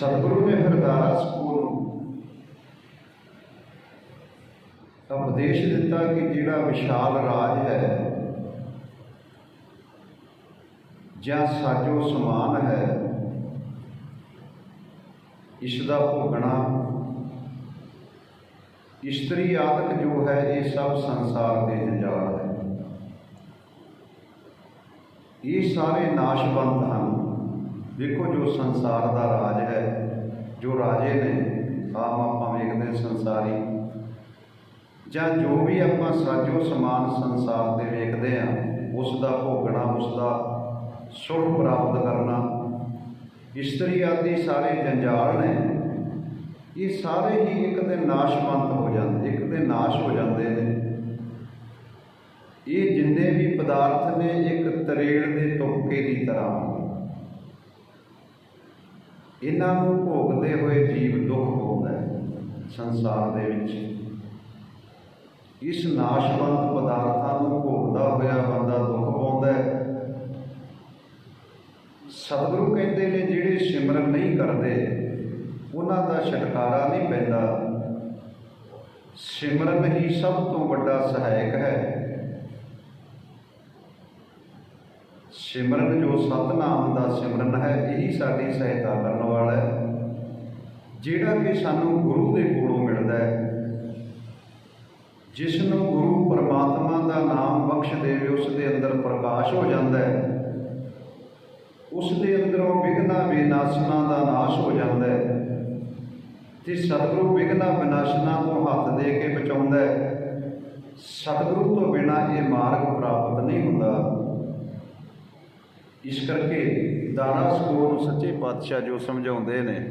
ਸਤਿਗੁਰੂ ਨੇ ਹਰਦਾਸ ਕੋਲ ਉਪਦੇਸ਼ ਦਿੱਤਾ ਕਿ ਜਿਹੜਾ ਵਿਸ਼ਾਲ ਰਾਜ ਹੈ ਜਾਂ ਸਾਜੋ ਸਮਾਨ ਹੈ ਇਸ ਦਾ ਭੋਗਣਾ, ਇਸਤਰੀ ਆਦਿਕ ਜੋ ਹੈ, ਇਹ ਸਭ ਸੰਸਾਰ ਦੇ ਜੰਜਾਲ ਹੈ। ਇਹ ਸਾਰੇ ਨਾਸ਼ਵੰਤ ਹਨ। ਦੇਖੋ ਜੋ ਸੰਸਾਰ ਦਾ ਰਾਜ ਹੈ। ਜੋ ਰਾਜੇ ਨੇ ਆਮ ਆਪਾਂ ਵੇਖਦੇ ਸੰਸਾਰੀ। ਜਾਂ ਜੋ ਵੀ ਆਪਾਂ ਸਾਜੋ ਸਮਾਨ ਸੰਸਾਰ ਤੇ ਵੇਖਦੇ ਹਾਂ ਉਸ ਦਾ ਭੋਗਣਾ ਉਸ ਦਾ ਸੁਖ ਪ੍ਰਾਪਤ ਕਰਨਾ। ਇਸਤਰੀ ਆਦਿ ਸਾਰੇ ਜੰਜਾਲ ਨੇ। ਇਹ ਸਾਰੇ ਹੀ ਇੱਕ ਦਿਨ ਨਾਸ਼ਵੰਤ ਹੋ ਜਾਂਦੇ, ਇੱਕ ਦਿਨ ਨਾਸ਼ ਹੋ ਜਾਂਦੇ ਨੇ। ਇਹ ਜਿੰਨੇ ਵੀ ਪਦਾਰਥ ਨੇ, ਇੱਕ ਤਰੇੜ ਦੇ ਤੁਪਕੇ ਦੀ ਤਰ੍ਹਾਂ। ਇਹਨਾਂ ਨੂੰ ਭੋਗਦੇ ਹੋਏ ਜੀਵ ਦੁੱਖ ਪਾਉਂਦਾ ਹੈ, ਸੰਸਾਰ ਦੇ ਵਿੱਚ। ਇਸ ਨਾਸ਼ਵੰਤ ਪਦਾਰਥਾਂ ਨੂੰ ਭੋਗਦਾ ਹੋਇਆ ਬੰਦਾ ਦੁੱਖ ਪਾਉਂਦਾ ਹੈ। ਸਤਿਗੁਰੂ ਕਹਿੰਦੇ ਨੇ, ਜਿਹੜੇ ਸਿਮਰਨ ਨਹੀਂ ਕਰਦੇ, ਉਹਨਾਂ ਦਾ ਛੁਟਕਾਰਾ ਨਹੀਂ ਪੈਂਦਾ। ਸਿਮਰਨ ਹੀ ਸਭ ਤੋਂ ਵੱਡਾ ਸਹਾਇਕ ਹੈ। ਸਿਮਰਨ ਜੋ ਸਤਨਾਮ ਦਾ ਸਿਮਰਨ ਹੈ, ਇਹੀ ਸਾਡੀ ਸਹਾਇਤਾ ਕਰਨ ਵਾਲਾ ਹੈ। ਜਿਹੜਾ ਕਿ ਸਾਨੂੰ ਗੁਰੂ ਦੇ ਕੋਲੋਂ ਮਿਲਦਾ ਹੈ ਜਿਸ ਨੂੰ ਗੁਰੂ ਪਰਮਾਤਮਾ ਦਾ ਨਾਮ ਬਖਸ਼ ਦੇਵੇ ਉਸ ਦੇ ਅੰਦਰ ਪ੍ਰਕਾਸ਼ ਹੋ ਜਾਂਦਾ ਹੈ ਉਸ ਦੇ ਅੰਦਰੋਂ ਵਿਗਨਾ ਵਿਨਾਸ਼ਨਾ ਦਾ ਨਾਸ਼ ਹੋ ਜਾਂਦਾ ਹੈ ਤੇ ਸਤਿਗੁਰੂ ਵਿਗਨਾ ਵਿਨਾਸ਼ਨਾ ਤੋਂ ਹੱਥ ਦੇ ਕੇ ਬਚਾਉਂਦਾ ਹੈ। ਸਤਿਗੁਰੂ ਤੋਂ ਬਿਨਾ ਇਹ ਮਾਰਗ ਪ੍ਰਾਪਤ ਨਹੀਂ ਹੁੰਦਾ ਇਸ ਕਰਕੇ ਦਾਰਾ ਸਕੂਲ ਸੱਚੇ ਪਾਤਸ਼ਾਹ ਜੋ ਸਮਝਾਉਂਦੇ ਨੇ